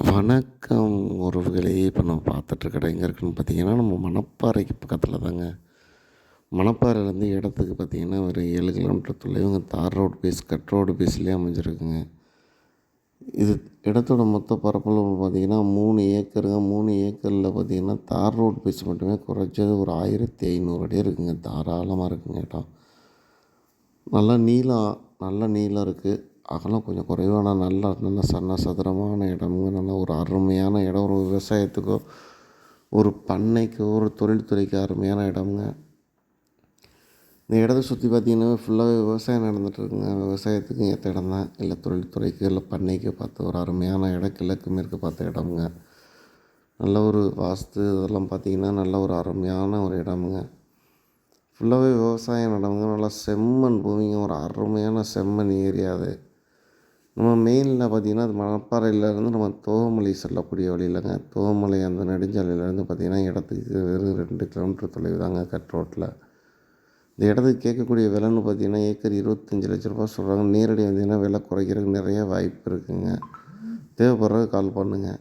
வணக்கம் உறவுகளே. இப்போ நம்ம பார்த்துட்ருக்க எங்கே இருக்குன்னு பார்த்தீங்கன்னா நம்ம மணப்பாறைக்கு பக்கத்தில் தாங்க. மணப்பாறையிலேருந்து இடத்துக்கு பார்த்தீங்கன்னா ஒரு ஏழு kilometre தொலைவுங்க tar road face cut road பேஸ்லேயே அமைஞ்சிருக்குங்க. இது இடத்தோட மொத்த பரப்பளவு பார்த்தீங்கன்னா மூணு ஏக்கருங்க. மூணு ஏக்கரில் பார்த்தீங்கன்னா தார் ரோடு பேஸ் மட்டுமே குறைஞ்சது ஒரு ஆயிரத்தி ஐநூறு அடி இருக்குங்க. தாராளமாக இருக்குங்க இடம். நல்லா நீளம் நல்ல நீளம் இருக்குது அகலம் கொஞ்சம் குறைவான நல்ல நல்ல சன்ன சதுரமான இடமுங்க நல்ல ஒரு அருமையான இடம் ஒரு விவசாயத்துக்கோ ஒரு பண்ணைக்கோ ஒரு தொழில்துறைக்கு அருமையான இடமுங்க. இந்த இடத்த சுற்றி பார்த்தீங்கன்னா ஃபுல்லாகவே விவசாயம் நடந்துகிட்ருக்குங்க விவசாயத்துக்கு ஏற்ற இடம் தான். இல்லை தொழில்துறைக்கு இல்லை பண்ணைக்கு பார்த்து ஒரு அருமையான இடம் கிழக்கு மேற்கு பார்த்த இடமுங்க. நல்ல ஒரு வாஸ்து இதெல்லாம் பார்த்திங்கன்னா நல்ல ஒரு அருமையான ஒரு இடமுங்க. ஃபுல்லாகவே விவசாயம் நடந்து நல்லா செம்மண் பூமிங்க. ஒரு அருமையான செம்மண் ஏரியா அது. நம்ம மெயினில் பார்த்திங்கன்னா அது மணப்பாறையிலேருந்து நம்ம தோகமலை செல்லக்கூடிய வழியிலங்க தோகமலை அந்த நெடுஞ்சாலையிலேருந்து பார்த்திங்கன்னா இடத்துக்கு வெறும் ரெண்டு கிலோமீட்டர் தொலைவு தாங்க கட் ரோட்டில் இந்த இடத்துக்கு கேட்கக்கூடிய விலைன்னு பார்த்தீங்கன்னா ஏக்கர் இருபத்தஞ்சி லட்ச ரூபா சொல்கிறாங்க நேரடி வந்தீங்கன்னா விலை குறைக்கிறதுக்கு நிறைய வாய்ப்பு இருக்குதுங்க தேவைப்படுறது கால் பண்ணுங்கள்